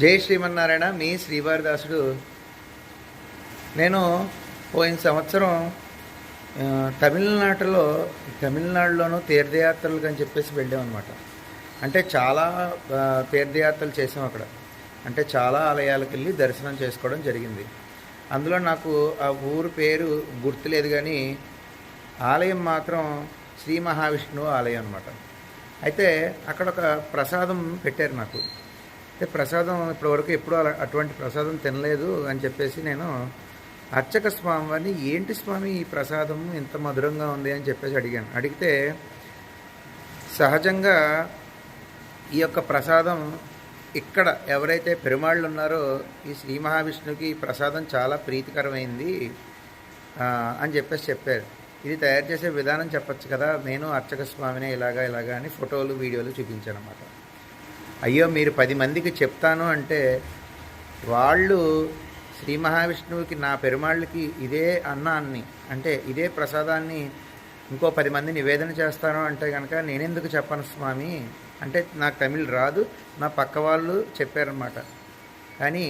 జై శ్రీమన్నారాయణ మీ శ్రీవారిదాసుడు. నేను పోయిన సంవత్సరం తమిళనాడులో తమిళనాడులోనూ తీర్థయాత్రలకు అని చెప్పేసి వెళ్ళామన్నమాట. అంటే చాలా తీర్థయాత్రలు చేసాం అక్కడ. అంటే చాలా ఆలయాలకు వెళ్ళి దర్శనం చేసుకోవడం జరిగింది. అందులో నాకు ఆ ఊరు పేరు గుర్తులేదు కానీ ఆలయం మాత్రం శ్రీ మహావిష్ణువు ఆలయం అనమాట అయితే అక్కడ ఒక ప్రసాదం పెట్టారు నాకు. అయితే ప్రసాదం ఇప్పటివరకు ఎప్పుడూ అలా అటువంటి ప్రసాదం తినలేదు అని చెప్పేసి నేను అర్చక స్వామి వారిని ఏంటి స్వామి ఈ ప్రసాదం ఇంత మధురంగా ఉంది అని చెప్పేసి అడిగాను. అడిగితే సహజంగా ఈ యొక్క ప్రసాదం ఇక్కడ ఎవరైతే పెరుమాళ్ళు ఉన్నారో ఈ శ్రీ మహావిష్ణువుకి ఈ ప్రసాదం చాలా ప్రీతికరమైంది అని చెప్పేసి చెప్పారు. ఇది తయారు చేసే విధానం చెప్పొచ్చు కదా నేను అర్చక స్వామినే ఇలాగా ఇలాగా అని ఫోటోలు వీడియోలు చూపించాను అన్నమాట అయ్యో మీరు పది మందికి చెప్తాను అంటే వాళ్ళు శ్రీ మహావిష్ణువుకి నా పెరుమాళ్ళకి ఇదే అన్నాన్ని అంటే ఇదే ప్రసాదాన్ని ఇంకో పది మంది నివేదన చేస్తాను అంటే కనుక నేనెందుకు చెప్పను స్వామి? అంటే నాకు తమిళ్ రాదు నా పక్క వాళ్ళు చెప్పారనమాట కానీ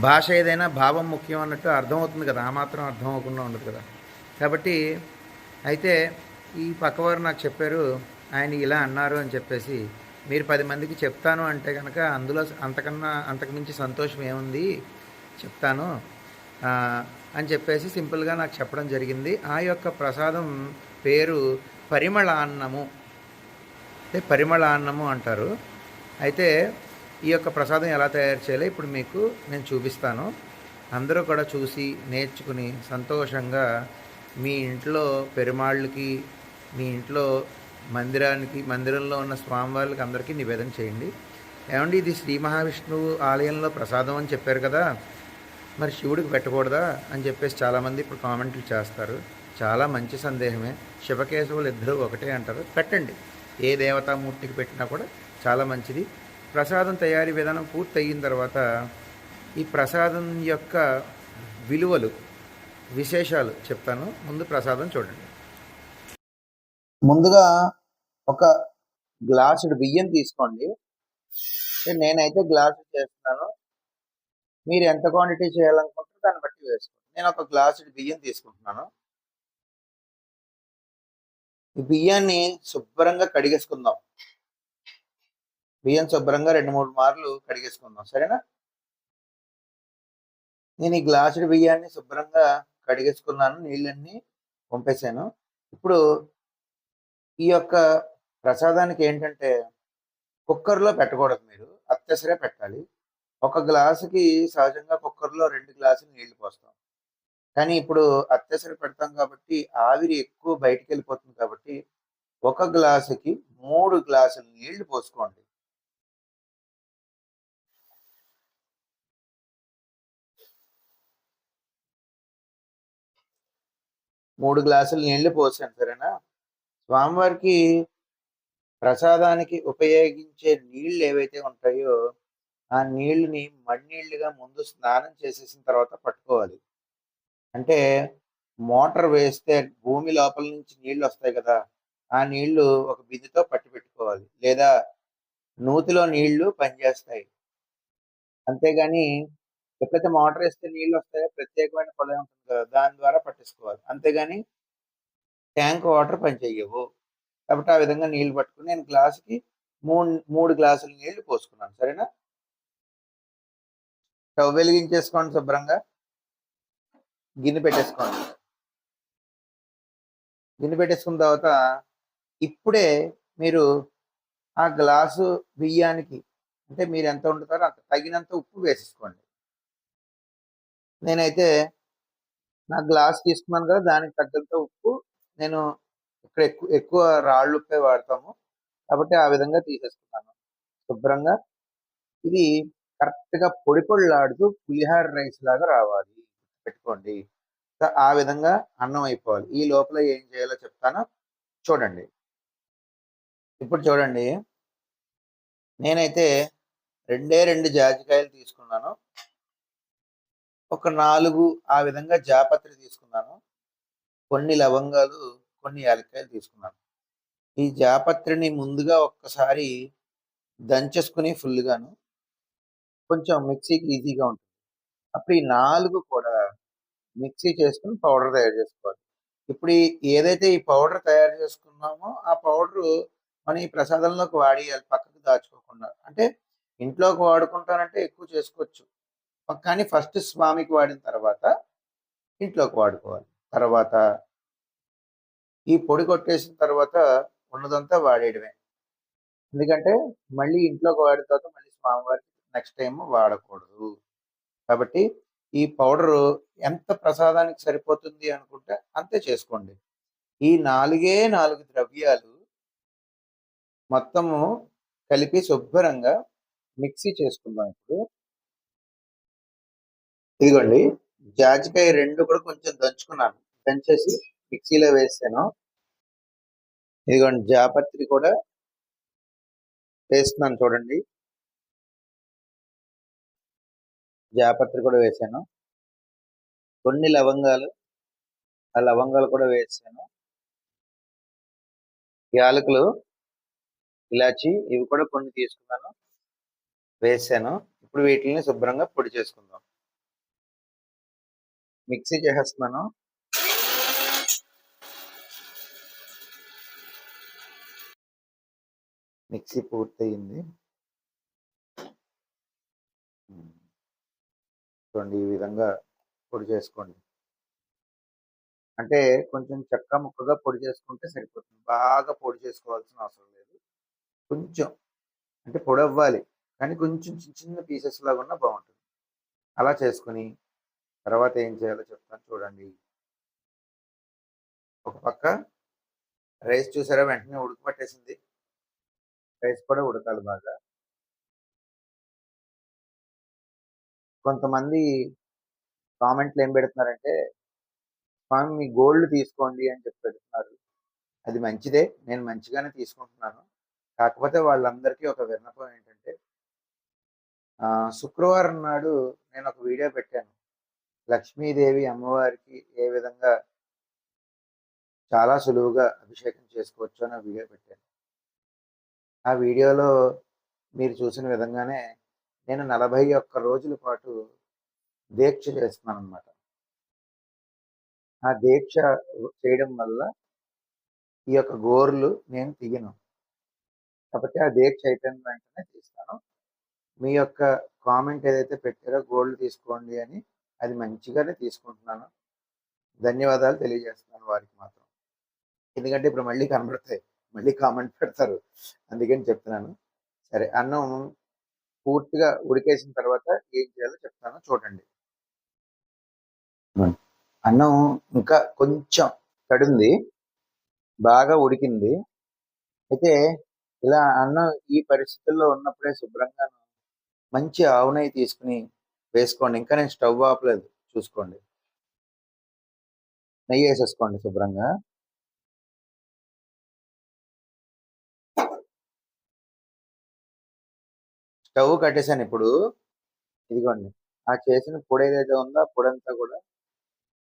భాష ఏదైనా భావం ముఖ్యం అన్నట్టు అర్థమవుతుంది కదా ఆ మాత్రం అర్థం అవ్వకుండా ఉండదు కదా. కాబట్టి అయితే ఈ పక్కవారు నాకు చెప్పారు ఆయన ఇలా అన్నారు అని చెప్పేసి మీరు పది మందికి చెప్తాను అంటే కనుక అందులో అంతకన్నా అంతకుమించి సంతోషం ఏముంది? చెప్తాను. అని చెప్పేసి సింపుల్గా నాకు చెప్పడం జరిగింది. ఆ యొక్క ప్రసాదం పేరు పరిమళాన్నము. అంటే పరిమళాన్నము అంటారు. అయితే ఈ యొక్క ప్రసాదం ఎలా తయారు చేయాలో ఇప్పుడు మీకు నేను చూపిస్తాను. అందరూ కూడా చూసి నేర్చుకుని సంతోషంగా మీ ఇంట్లో పెరుమాళ్ళకి మీ ఇంట్లో మందిరానికి మందిరంలో ఉన్న స్వామివార్లకి అందరికీ నివేదన చేయండి. ఏమండి ఇది శ్రీ మహావిష్ణువు ఆలయంలో ప్రసాదం అని చెప్పారు కదా మరి శివుడికి పెట్టకూడదా అని చెప్పేసి చాలామంది ఇప్పుడు కామెంట్లు చేస్తారు. చాలా మంచి సందేహమే. శివకేశవులు ఇద్దరు ఒకటే అంటారు. పెట్టండి. ఏ దేవతామూర్తికి పెట్టినా కూడా చాలా మంచిది. ప్రసాదం తయారీ విధానం పూర్తి అయిన తర్వాత ఈ ప్రసాదం యొక్క విలువలు విశేషాలు చెప్తాను. ముందు ప్రసాదం చూడండి. ముందుగా ఒక గ్లాసుడు బియ్యం తీసుకోండి. నేనైతే గ్లాసు చేస్తున్నాను. మీరు ఎంత క్వాంటిటీ చేయాలనుకుంటారో దాన్ని బట్టి వేసుకోండి. నేను ఒక గ్లాసుడు బియ్యం తీసుకుంటున్నాను. ఈ బియ్యాన్ని శుభ్రంగా కడిగేసుకుందాం. బియ్యం శుభ్రంగా రెండు మూడు మార్లు కడిగేసుకుందాం. సరేనా? నేను ఈ గ్లాసుడు బియ్యాన్ని శుభ్రంగా కడిగేసుకున్నాను. నీళ్ళన్నీ పంపేశాను ఇప్పుడు ఈ యొక్క ప్రసాదానికి ఏంటంటే కుక్కర్లో పెట్టకూడదు మీరు. అత్యసరే పెట్టాలి. ఒక గ్లాసుకి సహజంగా కుక్కర్లో రెండు గ్లాసులు నీళ్ళు పోస్తాం. కానీ ఇప్పుడు అత్యసర పెడతాం కాబట్టి ఆవిరి ఎక్కువ బయటికి వెళ్ళిపోతుంది కాబట్టి ఒక గ్లాసుకి మూడు గ్లాసులు నీళ్ళు పోసుకోండి. మూడు గ్లాసులు నీళ్ళు పోసాను సరేనా? స్వామివారికి ప్రసాదానికి ఉపయోగించే నీళ్ళు ఏవైతే ఉంటాయో ఆ నీళ్ళని మಣ್ಣీళ్ళుగా ముందు స్నానం చేసేసిన తర్వాత పట్టుకోవాలి. అంటే మోటార్ వేస్తే భూమి లోపల నుంచి నీళ్ళు వస్తాయి కదా ఆ నీళ్ళు ఒక బిందుతో పట్టి పెట్టుకోవాలి. లేదా నూతిలో నీళ్ళు పనిచేస్తాయి. అంతేగాని ఎప్పుడైతే మోటార్ వేస్తే నీళ్ళు వస్తాయో ప్రత్యేకమైన పొలం ఉంటుంది కదా దాని ద్వారా పట్టేసుకోవాలి. అంతేగాని ట్యాంక్ వాటర్ పనిచేయవు. కాబట్టి ఆ విధంగా నీళ్ళు పట్టుకుని నేను గ్లాసుకి మూడు మూడు గ్లాసులు నీళ్ళు పోసుకున్నాను. సరేనా? స్టవ్ వెలిగించేసుకోండి శుభ్రంగా. గిన్నె పెట్టేసుకోండి. గిన్నె పెట్టేసుకున్న తర్వాత ఇప్పుడే మీరు ఆ గ్లాసు బియ్యానికి అంటే మీరు ఎంత వండుతారో అంత తగినంత ఉప్పు వేసేసుకోండి. నేనైతే నా గ్లాస్ తీసుకున్నాను కదా దానికి తగ్గంత ఉప్పు నేను ఇక్కడ ఎక్కువ ఎక్కువ రాళ్ళు ఉప్పే వాడతాము. కాబట్టి ఆ విధంగా తీసేసుకున్నాను. శుభ్రంగా. ఇది కరెక్ట్గా పొడి పొడిలాడుతూ పులిహార రైస్ లాగా రావాలి. పెట్టుకోండి. ఆ విధంగా అన్నం అయిపోవాలి. ఈ లోపల ఏం చేయాలో చెప్తాను. చూడండి. ఇప్పుడు చూడండి. నేనైతే రెండే రెండు జాజికాయలు తీసుకున్నాను. ఒక నాలుగు ఆ విధంగా జాపత్రి తీసుకున్నాను. కొన్ని లవంగాలు కొన్ని యాలక్కాయలు తీసుకున్నాను. ఈ జాపత్రిని ముందుగా ఒక్కసారి దంచేసుకుని ఫుల్గాను కొంచెం మిక్సీకి ఈజీగా ఉంటుంది. అప్పుడు ఈ నాలుగు కూడా మిక్సీ చేసుకుని పౌడర్ తయారు చేసుకోవాలి. ఇప్పుడు ఏదైతే ఈ పౌడర్ తయారు చేసుకున్నామో ఆ పౌడరు మనం ఈ ప్రసాదంలోకి వాడేయాలి పక్కకు దాచుకోకుండా. అంటే ఇంట్లోకి వాడుకుంటానంటే ఎక్కువ చేసుకోవచ్చు. కానీ ఫస్ట్ స్వామికి వాడిన తర్వాత ఇంట్లోకి వాడుకోవాలి. తర్వాత ఈ పొడి కొట్టేసిన తర్వాత ఉన్నదంతా వాడేయడమే. ఎందుకంటే మళ్ళీ ఇంట్లోకి వాడిన తర్వాత మళ్ళీ స్వామివారికి నెక్స్ట్ టైం వాడకూడదు. కాబట్టి ఈ పౌడరు ఎంత ప్రసాదానికి సరిపోతుంది అనుకుంటే అంతే చేసుకోండి. ఈ నాలుగే నాలుగు ద్రవ్యాలు మొత్తము కలిపి శుభ్రంగా మిక్సీ చేసుకుందాం ఇప్పుడు. ఇదిగోండి జాజికాయ రెండు కూడా కొంచెం దంచుకున్నాను. దంచేసి మిక్సీలో వేసాను. ఇదిగోండి జాపత్రి కూడా వేస్తున్నాను చూడండి. జాపత్రి కూడా వేసాను. కొన్ని లవంగాలు ఆ లవంగాలు కూడా వేసాను. యాలకులు ఇలాచి ఇవి కూడా కొన్ని తీసుకున్నాను వేసాను. ఇప్పుడు వీటిని శుభ్రంగా పొడి చేసుకుందాం. మిక్సీ చేసేస్తున్నాను. మిక్సీ పూర్తయింది. చూడండి ఈ విధంగా పొడి చేసుకోండి. అంటే కొంచెం చెక్క ముక్కగా పొడి చేసుకుంటే సరిపోతుంది. బాగా పొడి చేసుకోవాల్సిన అవసరం లేదు. కొంచెం అంటే పొడి అవ్వాలి. కానీ కొంచెం చిన్న చిన్న పీసెస్ లాగా ఉన్నా బాగుంటుంది. అలా చేసుకుని తర్వాత ఏం చేయాలో చెప్తాను చూడండి. ఒక పక్క రైస్ చూసారా? వెంటనే ఉడకపట్టేసింది రైస్ కూడా ఉడకాలి బాగా. కొంతమంది కామెంట్లు ఏం పెడుతున్నారంటే స్వామి మీ గోల్డ్ తీసుకోండి అని చెప్పి పెడుతున్నారు. అది మంచిదే నేను మంచిగానే తీసుకుంటున్నాను. కాకపోతే వాళ్ళందరికీ ఒక విన్నపం ఏంటంటే శుక్రవారం నాడు నేను ఒక వీడియో పెట్టాను. లక్ష్మీదేవి అమ్మవారికి ఏ విధంగా చాలా సులువుగా అభిషేకం చేసుకోవచ్చు అని వీడియో పెట్టాను. ఆ వీడియోలో మీరు చూసిన విధంగానే నేను నలభై ఒక్క రోజుల పాటు దీక్ష చేస్తున్నాను అనమాట ఆ దీక్ష చేయడం వల్ల ఈ యొక్క గోర్లు నేను తీయను. కాబట్టి ఆ దీక్ష అయిపోయిన వెంటనే తీస్తాను. మీ యొక్క కామెంట్ ఏదైతే పెట్టారో గోల్డ్ తీసుకోండి అని అది మంచిగానే తీసుకుంటున్నాను. ధన్యవాదాలు తెలియజేస్తున్నాను వారికి మాత్రం. ఎందుకంటే ఇప్పుడు మళ్ళీ కనబడతాయి. మళ్ళీ కామెంట్ పెడతారు. అందుకని చెప్తున్నాను. సరే అన్నం పూర్తిగా ఉడికేసిన తర్వాత ఏం చేయాలో చెప్తాను. చూడండి. అన్నం ఇంకా కొంచెం తడింది. బాగా ఉడికింది. అయితే ఇలా అన్నం ఈ పరిస్థితుల్లో ఉన్నప్పుడే శుభ్రంగా మంచి ఆవు నెయ్యి తీసుకుని వేసుకోండి. ఇంకా నేను స్టవ్ ఆపలేదు. చూసుకోండి. నెయ్యి వేసేసుకోండి శుభ్రంగా. స్టవ్ కట్టేశాను ఇప్పుడు. ఇదిగోండి. ఆ చేసిన పొడి ఏదైతే ఉందో ఆ పొడి అంతా కూడా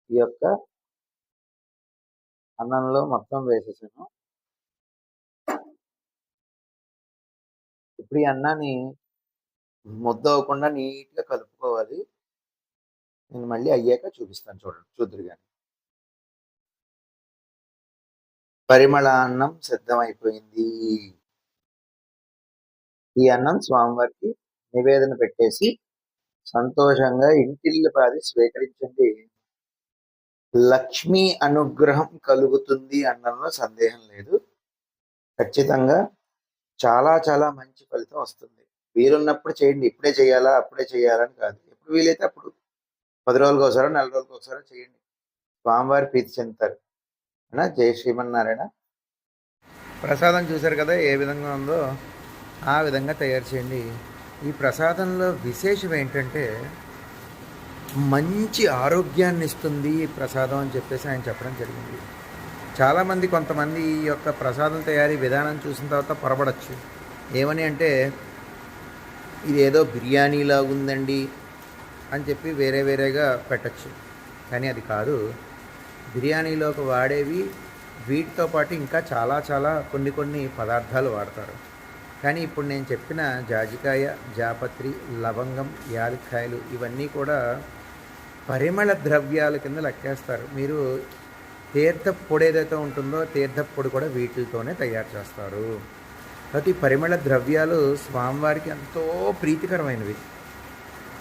ఈ యొక్క అన్నంలో మొత్తం వేసేసాను. ఇప్పుడు ఈ అన్నాన్ని ముద్ద అవ్వకుండా నీట్గా కలుపుకోవాలి. నేను మళ్ళీ అయ్యాక చూపిస్తాను చూడండి చూద్దరు కానీ పరిమళ అన్నం సిద్ధమైపోయింది. ఈ అన్నం స్వామివారికి నివేదన పెట్టేసి సంతోషంగా ఇంటిల్లిపాది స్వీకరించండి. లక్ష్మీ అనుగ్రహం కలుగుతుంది అన్నంలో సందేహం లేదు. ఖచ్చితంగా చాలా చాలా మంచి ఫలితం వస్తుంది. వీలున్నప్పుడు చేయండి. ఇప్పుడే చేయాలా? అప్పుడే చేయాలని కాదు. ఎప్పుడు వీలైతే అప్పుడు. పది రోజులకు ఒకసారి నెల రోజులకు ఒకసారి చేయండి. స్వామివారి ప్రీతి చెందుతారు. జయ శ్రీమన్నారాయణ. ప్రసాదం చూశారు కదా ఏ విధంగా ఉందో? ఆ విధంగా తయారు చేయండి. ఈ ప్రసాదంలో విశేషం ఏంటంటే మంచి ఆరోగ్యాన్ని ఇస్తుంది ఈ ప్రసాదం అని చెప్పేసి ఆయన చెప్పడం జరిగింది. చాలామంది కొంతమంది ఈ యొక్క ప్రసాదం తయారీ విధానం చూసిన తర్వాత పొరపడచ్చు ఏమని అంటే ఇది ఏదో బిర్యానీలా ఉందండి అని చెప్పి వేరే వేరేగా పెట్టచ్చు. కానీ అది కాదు. బిర్యానీలోకి వాడేవి వీటితో పాటు ఇంకా చాలా చాలా కొన్ని కొన్ని పదార్థాలు వాడతారు. కానీ ఇప్పుడు నేను చెప్పిన జాజికాయ జాపత్రి లవంగం యాలక్కాయలు ఇవన్నీ కూడా పరిమళ ద్రవ్యాల కింద లెక్కేస్తారు. మీరు తీర్థ పొడి ఏదైతే ఉంటుందో తీర్థ పొడి కూడా వీటితోనే తయారు చేస్తారు. ప్రతి పరిమళ ద్రవ్యాలు స్వామివారికి ఎంతో ప్రీతికరమైనవి.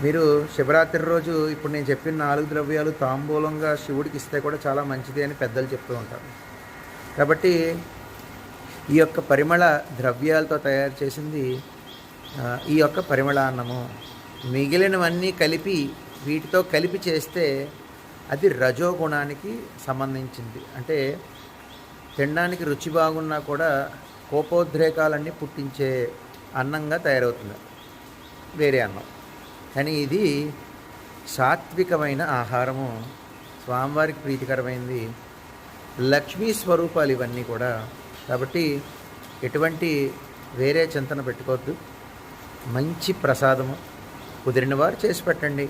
మీరు శివరాత్రి రోజు ఇప్పుడు నేను చెప్పిన నాలుగు ద్రవ్యాలు తాంబూలంగా శివుడికి ఇస్తే కూడా చాలా మంచిది అని పెద్దలు చెప్తూ ఉంటారు. కాబట్టి ఈ యొక్క పరిమళ ద్రవ్యాలతో తయారు చేసింది ఈ యొక్క పరిమళాన్నము మిగిలినవన్నీ కలిపి వీటితో కలిపి చేస్తే అది రజోగుణానికి సంబంధించింది. అంటే తినడానికి రుచి బాగున్నా కూడా కోపోద్రేకాలన్నీ పుట్టించే అన్నంగా తయారవుతుంది. వేరే అన్నం. కానీ ఇది సాత్వికమైన ఆహారము. స్వామివారికి ప్రీతికరమైంది. లక్ష్మీ స్వరూపాలు ఇవన్నీ కూడా కాబట్టి ఎటువంటి వేరే చింతన పెట్టుకోవద్దు. మంచి ప్రసాదము కుదిరిన వారు చేసి పెట్టండి.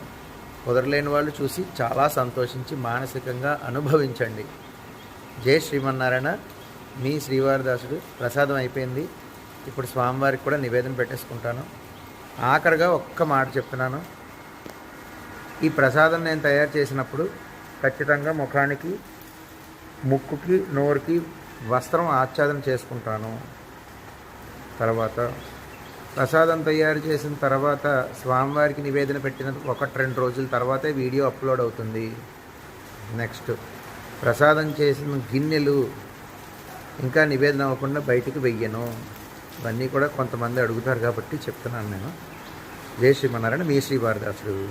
కుదరలేని వాళ్ళు చూసి చాలా సంతోషించి మానసికంగా అనుభవించండి. జై శ్రీమన్నారాయణ. మీ శ్రీవారిదాసుడు ప్రసాదం అయిపోయింది. ఇప్పుడు స్వామివారికి కూడా నివేదన పెట్టేసుకుంటాను. ఆఖరిగా ఒక్క మాట చెప్తున్నాను. ఈ ప్రసాదం నేను తయారు చేసినప్పుడు ఖచ్చితంగా ముఖానికి ముక్కుకి నోరుకి వస్త్రం ఆచ్ఛాదన చేసుకుంటాను. తర్వాత ప్రసాదం తయారు చేసిన తర్వాత స్వామివారికి నివేదన పెట్టిన ఒకటి రెండు రోజుల తర్వాతే వీడియో అప్లోడ్ అవుతుంది. నెక్స్ట్ ప్రసాదం చేసిన గిన్నెలు ఇంకా నివేదన అవ్వకుండా బయటికి వెయ్యను. ఇవన్నీ కూడా కొంతమంది అడుగుతారు కాబట్టి చెప్తున్నాను నేను. జయ శ్రీమన్నారాయణ మీ శ్రీవారిదాసుడు.